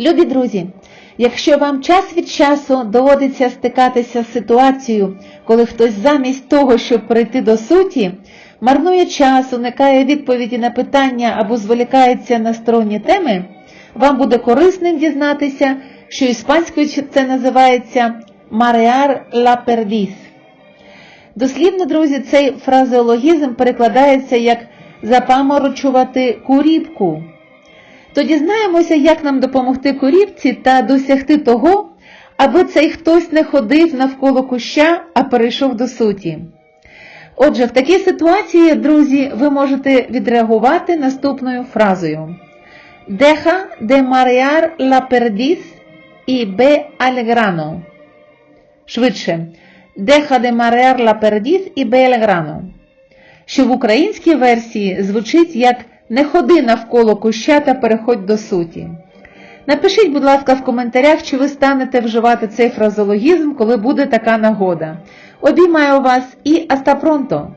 Любі друзі, якщо вам час від часу доводиться стикатися з ситуацією, коли хтось замість того, щоб прийти до суті, марнує час, уникає відповіді на питання або зволікається на сторонні теми, вам буде корисним дізнатися, що іспанською це називається «marear la perdiz». Дослівно, друзі, цей фразеологізм перекладається як запаморочувати куріпку. То дізнаємося, як нам допомогти куріпці та досягти того, аби цей хтось не ходив навколо куща, а перейшов до суті. Отже, в такій ситуації, друзі, ви можете відреагувати наступною фразою: Deja de marear la perdiz і al grano. Швидше. Deja de marear la perdiz і al grano. Що в українській версії звучить як не ходи навколо куща та переходь до суті. Напишіть, будь ласка, в коментарях, чи ви станете вживати цей фразологізм, коли буде така нагода. Обіймаю вас і аста пронто!